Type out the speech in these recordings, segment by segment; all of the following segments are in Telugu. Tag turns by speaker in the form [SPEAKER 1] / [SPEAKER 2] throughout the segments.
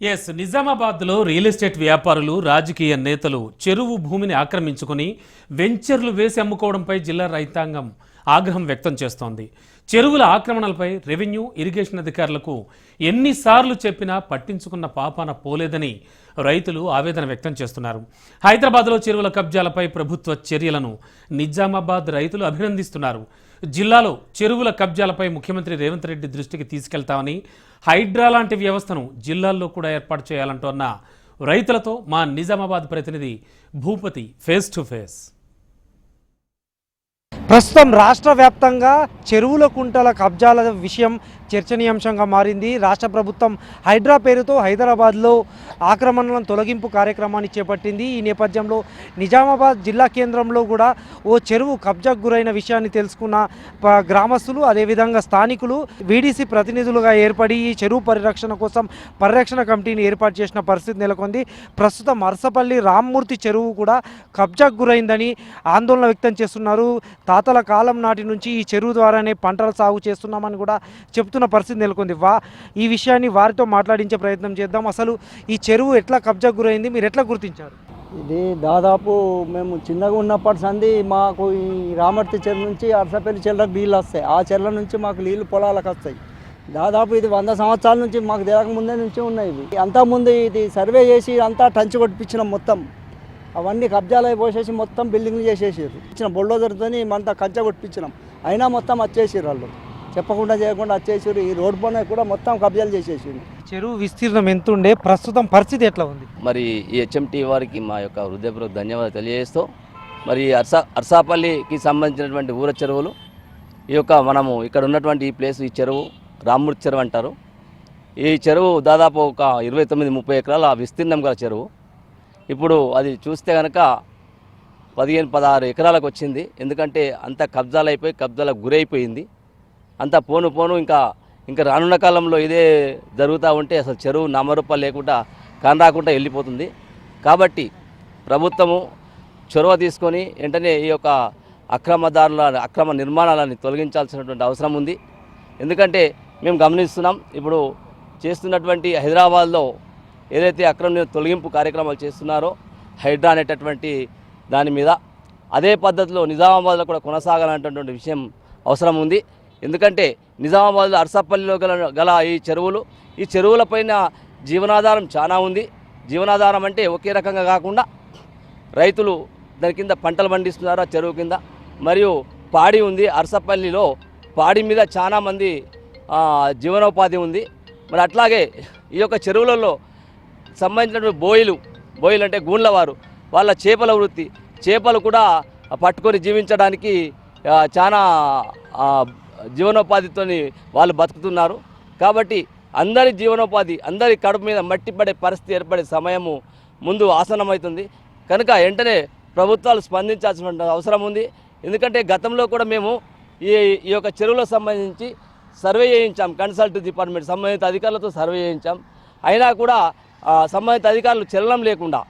[SPEAKER 1] ఎస్ నిజామాబాద్లో రియల్ ఎస్టేట్ వ్యాపారులు రాజకీయ నేతలు చెరువు భూమిని ఆక్రమించుకొని వెంచర్లు వేసి అమ్ముకోవడంపై జిల్లా రైతాంగం ఆగ్రహం వ్యక్తం చేస్తోంది. చెరువుల ఆక్రమణలపై రెవెన్యూ ఇరిగేషన్ అధికారులకు ఎన్నిసార్లు చెప్పినా పట్టించుకున్న పాపాన పోలేదని రైతులు ఆవేదన వ్యక్తం చేస్తున్నారు. హైదరాబాద్లో చెరువుల కబ్జాలపై ప్రభుత్వ చర్యలను నిజామాబాద్ రైతులు అభినందిస్తున్నారు. జిల్లాలో చెరువుల కబ్జాలపై ముఖ్యమంత్రి రేవంత్ రెడ్డి దృష్టికి తీసుకెళ్తామని హైడ్రా లాంటి వ్యవస్థను జిల్లాల్లో కూడా ఏర్పాటు చేయాలంటోన్న రైతులతో మా నిజామాబాద్ ప్రతినిధి భూపతి ఫేస్ టు ఫేస్
[SPEAKER 2] ప్రస్తుతం రాష్ట్ర వ్యాప్తంగా చెరువుల కుంటల కబ్జాల విషయం చర్చనీయాంశంగా మారింది. రాష్ట్ర ప్రభుత్వం హైడ్రా పేరుతో హైదరాబాద్లో ఆక్రమణలను తొలగింపు కార్యక్రమాన్ని చేపట్టింది. ఈ నేపథ్యంలో నిజామాబాద్ జిల్లా కేంద్రంలో కూడా ఓ చెరువు కబ్జాకు గురైన విషయాన్ని తెలుసుకున్న ప- గ్రామస్తులు అదేవిధంగా స్థానికులు వీడీసీ ప్రతినిధులుగా ఏర్పడి ఈ చెరువు పరిరక్షణ కోసం పరిరక్షణ కమిటీని ఏర్పాటు చేసిన పరిస్థితి నెలకొంది. ప్రస్తుతం అరసపల్లి రామ్మూర్తి చెరువు కూడా కబ్జాకు గురైందని ఆందోళన వ్యక్తం చేస్తున్నారు. తాతల కాలం నాటి నుంచి ఈ చెరువు ద్వారానే పంటల సాగు చేస్తున్నామని కూడా చెప్తున్న పరిస్థితి నెలకొంది. వా ఈ విషయాన్ని వారితో మాట్లాడించే ప్రయత్నం చేద్దాం. అసలు ఈ చెరువు ఎట్లా కబ్జా గురైంది? మీరు ఎట్లా గుర్తించారు?
[SPEAKER 3] ఇది దాదాపు మేము చిన్నగా ఉన్నప్పటి సంది మాకు ఈ రామర్తి చెరువు నుంచి అరసపల్లి చెర్లకు నీళ్ళు వస్తాయి. ఆ చెర్ల నుంచి మాకు నీళ్ళు పొలాలకు వస్తాయి. దాదాపు ఇది వంద సంవత్సరాల నుంచి మాకు తెలియక ముందే నుంచి ఉన్నాయి ఇవి. అంతకుముందు ఇది సర్వే చేసి అంతా టంచు కొట్టించినాం మొత్తం. అవన్నీ కబ్జాలు అయిపోసేసి మొత్తం బిల్డింగ్లు చేసేసారు ఇచ్చిన బొల్డోజర్తో అంతా కంచె కొట్టించినాం. అయినా మొత్తం వచ్చేసారు వాళ్ళు. చెప్పకుండా చేయకుండా వచ్చేసారు ఈ రోడ్ పైన కూడా మొత్తం కబ్జాలు చేసేసారు
[SPEAKER 2] చెరువు విస్తీర్ణం ఎంత ఉండే ప్రస్తుతం పరిస్థితి ఎట్లా ఉంది?
[SPEAKER 4] మరి ఈ హెచ్ఎంటీ వారికి మా యొక్క హృదయపూర్వక ధన్యవాదాలు తెలియజేస్తూ మరి అర్సా అర్సాపల్లికి సంబంధించినటువంటి ఊర చెరువులు ఈ యొక్క మనము ఇక్కడ ఉన్నటువంటి ఈ ప్లేస్ ఈ చెరువు రామ్మూర్తి చెరువు అంటారు. ఈ చెరువు దాదాపు ఒక ఇరవై తొమ్మిది ముప్పై ఎకరాల విస్తీర్ణం గల చెరువు. ఇప్పుడు అది చూస్తే కనుక పదిహేను పదహారు ఎకరాలకు వచ్చింది. ఎందుకంటే అంత కబ్జాలు అయిపోయి కబ్జాలకు గురైపోయింది. అంతా పోను పోను ఇంకా ఇంకా రానున్న కాలంలో ఇదే జరుగుతూ ఉంటే అసలు చెరువు నామరూపాలు లేకుండా కానరాకుండా వెళ్ళిపోతుంది. కాబట్టి ప్రభుత్వము చొరవ తీసుకొని వెంటనే ఈ యొక్క అక్రమదారుల అక్రమ నిర్మాణాలని తొలగించాల్సినటువంటి అవసరం ఉంది. ఎందుకంటే మేము గమనిస్తున్నాం ఇప్పుడు చేస్తున్నటువంటి హైదరాబాద్లో ఏదైతే అక్రమ తొలగింపు కార్యక్రమాలు చేస్తున్నారో హైడ్రా అనేటటువంటి దాని మీద అదే పద్ధతిలో నిజామాబాద్లో కూడా కొనసాగాలనేటటువంటి విషయం అవసరం ఉంది. ఎందుకంటే నిజామాబాద్లో అరసపల్లిలో గల గల ఈ చెరువులు ఈ చెరువులపైన జీవనాధారం చాలా ఉంది. జీవనాధారం అంటే ఒకే రకంగా కాకుండా రైతులు దాని కింద పంటలు పండిస్తున్నారు ఆ చెరువు కింద. మరియు పాడి ఉంది. అరసపల్లిలో పాడి మీద చాలామంది జీవనోపాధి ఉంది. మరి అట్లాగే ఈ యొక్క చెరువులలో సంబంధించినటువంటి బోయిలు బోయిలు అంటే గూండ్లవారు వాళ్ళ చేపల వృత్తి. చేపలు కూడా పట్టుకొని జీవించడానికి చాలా జీవనోపాధితో వాళ్ళు బతుకుతున్నారు. కాబట్టి అందరి జీవనోపాధి అందరి కడుపు మీద మట్టి పడే పరిస్థితి ఏర్పడే సమయము ముందు ఆసనమవుతుంది కనుక వెంటనే ప్రభుత్వాలు స్పందించాల్సిన అవసరం ఉంది. ఎందుకంటే గతంలో కూడా మేము ఈ ఈ యొక్క చెరువులకు సంబంధించి సర్వే చేయించాం. కన్సల్ట్ డిపార్ట్మెంట్ సంబంధిత అధికారులతో సర్వే చేయించాం. అయినా కూడా సంబంధిత అధికారులు చలనం లేకుండా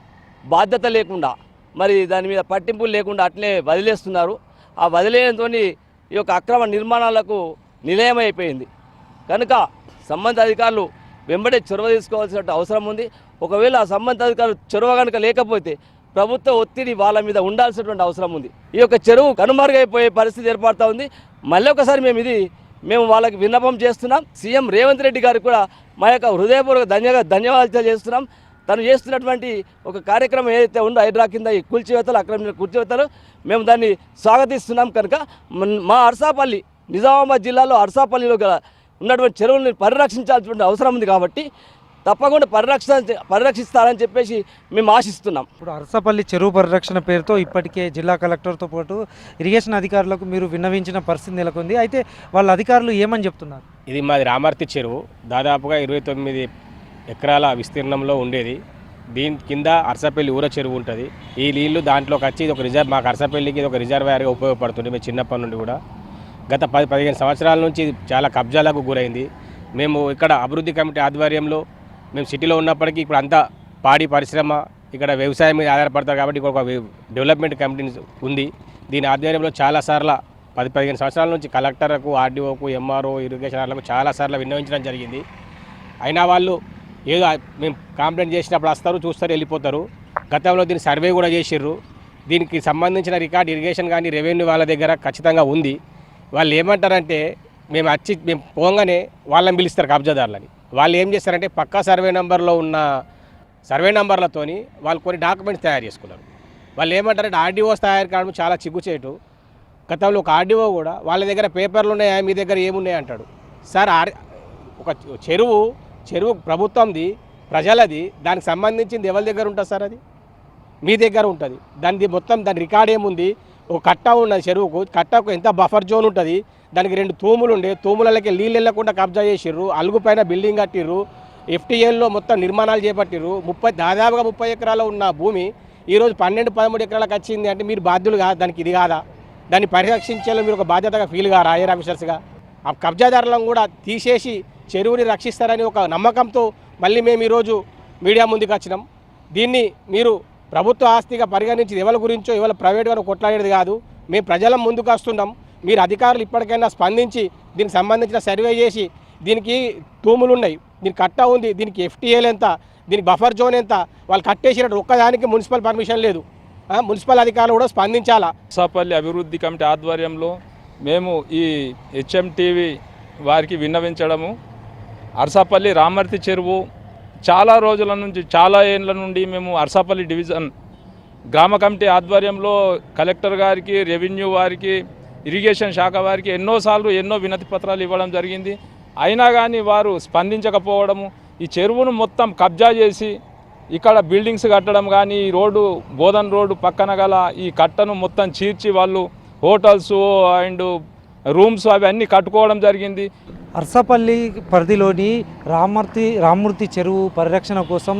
[SPEAKER 4] బాధ్యత లేకుండా మరి దాని మీద పట్టింపులు లేకుండా అట్లే వదిలేస్తున్నారు. ఆ వదిలేయడంతో ఈ యొక్క అక్రమ నిర్మాణాలకు నిలయమైపోయింది. కనుక సంబంధిత అధికారులు వెంబడే చొరవ తీసుకోవాల్సిన అవసరం ఉంది. ఒకవేళ ఆ సంబంధిత అధికారులు చొరవ కనుక లేకపోతే ప్రభుత్వ ఒత్తిడి వాళ్ళ మీద ఉండాల్సినటువంటి అవసరం ఉంది. ఈ యొక్క చెరువు కనుమరుగైపోయే పరిస్థితి ఏర్పడుతూ ఉంది. మళ్ళీ ఒకసారి మేము ఇది మేము వాళ్ళకి విన్నపం చేస్తున్నాం. సీఎం రేవంత్ రెడ్డి గారికి కూడా మా యొక్క హృదయపూర్వక ధన్యంగా ధన్యవాదాలు తెలియజేస్తున్నాం. తను చేస్తున్నటువంటి ఒక కార్యక్రమం ఏదైతే ఉందో హైడ్రా కింద ఈ కూల్చివేతలు అక్రమ కూల్చివేతలు మేము దాన్ని స్వాగతిస్తున్నాం కనుక మా అర్సాపల్లి నిజామాబాద్ జిల్లాలో అర్సాపల్లిలో గల ఉన్నటువంటి చెరువుల్ని పరిరక్షించాల్సినటువంటి అవసరం ఉంది కాబట్టి తప్పకుండా పరిరక్ష పరిరక్షిస్తారని చెప్పేసి మేము ఆశిస్తున్నాం.
[SPEAKER 2] ఇప్పుడు అరసపల్లి చెరువు పరిరక్షణ పేరుతో ఇప్పటికే జిల్లా కలెక్టర్తో పాటు ఇరిగేషన్ అధికారులకు మీరు విన్నవించిన పరిస్థితి నెలకొంది. అయితే వాళ్ళ అధికారులు ఏమని చెప్తున్నారు?
[SPEAKER 5] ఇది మాది రామర్తి చెరువు. దాదాపుగా ఇరవై తొమ్మిది ఎకరాల విస్తీర్ణంలో ఉండేది. దీని కింద అరసపల్లి ఊర చెరువు ఉంటుంది. ఈ నీళ్ళు దాంట్లోకి వచ్చి ఇది ఒక రిజర్వ్ మాకు అరసపల్లికి ఇది ఒక రిజర్వాయర్గా ఉపయోగపడుతుంది మేము చిన్నప్పటి నుండి కూడా. గత పది పదిహేను సంవత్సరాల నుంచి చాలా కబ్జాలకు గురైంది. మేము ఇక్కడ అభివృద్ధి కమిటీ ఆధ్వర్యంలో మేము సిటీలో ఉన్నప్పటికీ ఇప్పుడు అంతా పాడి పరిశ్రమ ఇక్కడ వ్యవసాయం మీద ఆధారపడతారు కాబట్టి ఇక్కడ ఒక డెవలప్మెంట్ కమిటీ ఉంది. దీని ఆధ్వర్యంలో చాలాసార్లు పది పదిహేను సంవత్సరాల నుంచి కలెక్టర్కు ఆర్డీఓకు ఎంఆర్ఓ ఇరిగేషన్ వాళ్ళకు చాలాసార్లు విన్నవించడం జరిగింది. అయినా వాళ్ళు ఏదో మేము కంప్లైంట్ చేసినప్పుడు వస్తారు చూస్తారు వెళ్ళిపోతారు. గతంలో దీన్ని సర్వే కూడా చేసిర్రు. దీనికి సంబంధించిన రికార్డ్ ఇరిగేషన్ కానీ రెవెన్యూ వాళ్ళ దగ్గర ఖచ్చితంగా ఉంది. వాళ్ళు ఏమంటారంటే మేము వచ్చి మేము పోగానే వాళ్ళని పిలుస్తారు కబ్జాదారులని. వాళ్ళు ఏం చేస్తారంటే పక్కా సర్వే నెంబర్లో ఉన్న సర్వే నెంబర్లతోని వాళ్ళు కొన్ని డాక్యుమెంట్స్ తయారు చేసుకున్నారు. వాళ్ళు ఏమంటారంటే ఆర్డీఓస్ తయారు కావడం చాలా చిగ్గుచేటు గతంలో ఒక ఆర్డీఓ కూడా వాళ్ళ దగ్గర పేపర్లు ఉన్నాయా మీ దగ్గర ఏమున్నాయి అంటాడు. సార్ ఆర్ ఒక చెరువు చెరువు ప్రభుత్వంది ప్రజలది దానికి సంబంధించింది ఎవరి దగ్గర ఉంటుంది సార్ అది? మీ దగ్గర ఉంటుంది. దానిది మొత్తం దాని రికార్డ్ ఏముంది? ఒక కట్ట ఉన్నది చెరువుకు కట్టకు ఎంత బఫర్ జోన్ ఉంటుంది దానికి రెండు తూములు ఉండే తూములకి నీళ్ళు వెళ్ళకుండా కబ్జా చేసిర్రు అలుగు పైన బిల్డింగ్ కట్టిర్రు ఎఫ్టీఎల్లో మొత్తం నిర్మాణాలు చేపట్టిర్రు ముప్పై దాదాపుగా ముప్పై ఎకరాలు ఉన్న భూమి ఈరోజు పన్నెండు పదమూడు ఎకరాలకు వచ్చింది అంటే మీరు బాధ్యులు కాదు? దానికి ఇది కాదా? దాన్ని పరిరక్షించేలా మీరు ఒక బాధ్యతగా ఫీల్ కారా ఐఆర్ ఆఫీసర్స్గా? ఆ కబ్జాదారులను కూడా తీసేసి చెరువుని రక్షిస్తారని ఒక నమ్మకంతో మళ్ళీ మేము ఈరోజు మీడియా ముందుకు వచ్చినాం. దీన్ని మీరు ప్రభుత్వ ఆస్తిగా పరిగణించి ఎవరి గురించో ఇవాళ ప్రైవేట్ వారు కొట్లాడేది కాదు. మేము ప్రజల ముందుకు వస్తున్నాం. మీరు అధికారులు ఇప్పటికైనా స్పందించి దీనికి సంబంధించిన సర్వే చేసి దీనికి తూములు ఉన్నాయి. దీనికి కట్టా ఉంది దీనికి ఎఫ్టీఏలు ఎంత దీనికి బఫర్ జోన్ ఎంత వాళ్ళు కట్టేసినట్టు ఒక్కదానికి మున్సిపల్ పర్మిషన్ లేదు. మున్సిపల్ అధికారులు కూడా స్పందించాలా?
[SPEAKER 6] సాపల్లి అభివృద్ధి కమిటీ ఆధ్వర్యంలో మేము ఈ హెచ్ఎంటీవీ వారికి విన్నవించడము. అరసాపల్లి రామర్తి చెరువు చాలా రోజుల నుంచి చాలా ఏళ్ళ నుండి మేము అర్సాపల్లి డివిజన్ గ్రామ కమిటీ ఆధ్వర్యంలో కలెక్టర్ గారికి రెవెన్యూ వారికి ఇరిగేషన్ శాఖ వారికి ఎన్నోసార్లు ఎన్నో వినతి పత్రాలు ఇవ్వడం జరిగింది. అయినా కానీ వారు స్పందించకపోవడము ఈ చెరువును మొత్తం కబ్జా చేసి ఇక్కడ బిల్డింగ్స్ కట్టడం కానీ ఈ రోడ్డు బోధన్ రోడ్డు పక్కన గల ఈ కట్టను మొత్తం చీర్చి వాళ్ళు హోటల్స్ అండ్ రూమ్స్ అవి అన్నీ కట్టుకోవడం జరిగింది.
[SPEAKER 2] అర్సపల్లి పరిధిలోని రామూర్తి రామూర్తి చెరువు పరిరక్షణ కోసం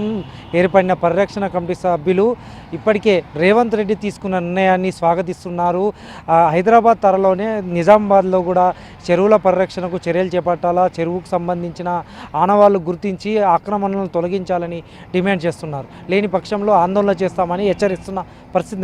[SPEAKER 2] ఏర్పడిన పరిరక్షణ కమిటీ సభ్యులు ఇప్పటికే రేవంత్ రెడ్డి తీసుకున్న నిర్ణయాన్ని స్వాగతిస్తున్నారు. హైదరాబాద్ తరలోనే నిజామాబాద్లో కూడా చెరువుల పరిరక్షణకు చర్యలు చేపట్టాలా చెరువుకు సంబంధించిన ఆనవాళ్ళు గుర్తించి ఆక్రమణలను తొలగించాలని డిమాండ్ చేస్తున్నారు. లేని పక్షంలో ఆందోళన చేస్తామని హెచ్చరిస్తున్న పరిస్థితి